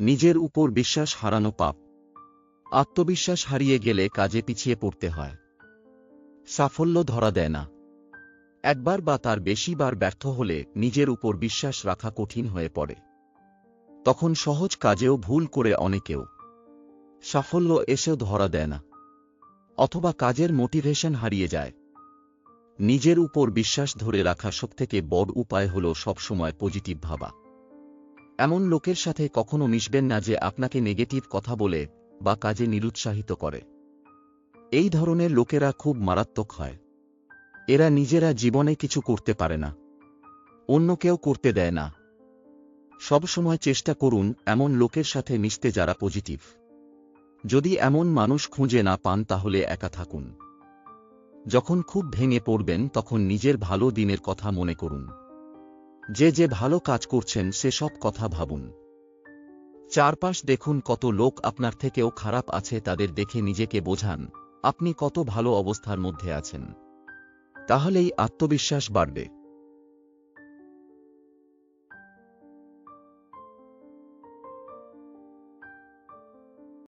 নিজের উপর বিশ্বাস হারানো পাপ। আত্মবিশ্বাস হারিয়ে গেলে কাজে পিছিয়ে পড়তে হয়। সাফল্য ধরা দেয় না। একবার বা তার বেশিবার ব্যর্থ হলে নিজের উপর বিশ্বাস রাখা কঠিন হয়ে পড়ে। তখন সহজ কাজেও ভুল করে অনেকেও। সাফল্য এসেও ধরা দেয় না। অথবা কাজের মোটিভেশন হারিয়ে যায়। নিজের উপর বিশ্বাস ধরে রাখা সবথেকে বড় উপায় হল সবসময় পজিটিভ ভাবা। এমন লোকের সাথে কখনো মিশবেন না যে আপনাকে নেগেটিভ কথা বলে বা কাজে নিরুৎসাহিত করে। এই ধরনের লোকেরা খুব মারাত্মক হয়। এরা নিজেরা জীবনে কিছু করতে পারে না। অন্য কেউ করতে দেয় না। সবসময় চেষ্টা করুন এমন লোকের সাথে মিশতে যারা পজিটিভ। যদি এমন মানুষ খুঁজে না পান তাহলে একা থাকুন। যখন খুব ভেঙে পড়বেন তখন নিজের ভালো দিনের কথা মনে করুন। যে যে ভালো কাজ করছেন সে সব কথা ভাবুন। চারপাশ দেখুন কত লোক আপনার থেকেও খারাপ আছে তাদের দেখে নিজেকে বোঝান, আপনি কত ভালো অবস্থার মধ্যে আছেন। তাহলেই আত্মবিশ্বাস বাড়বে।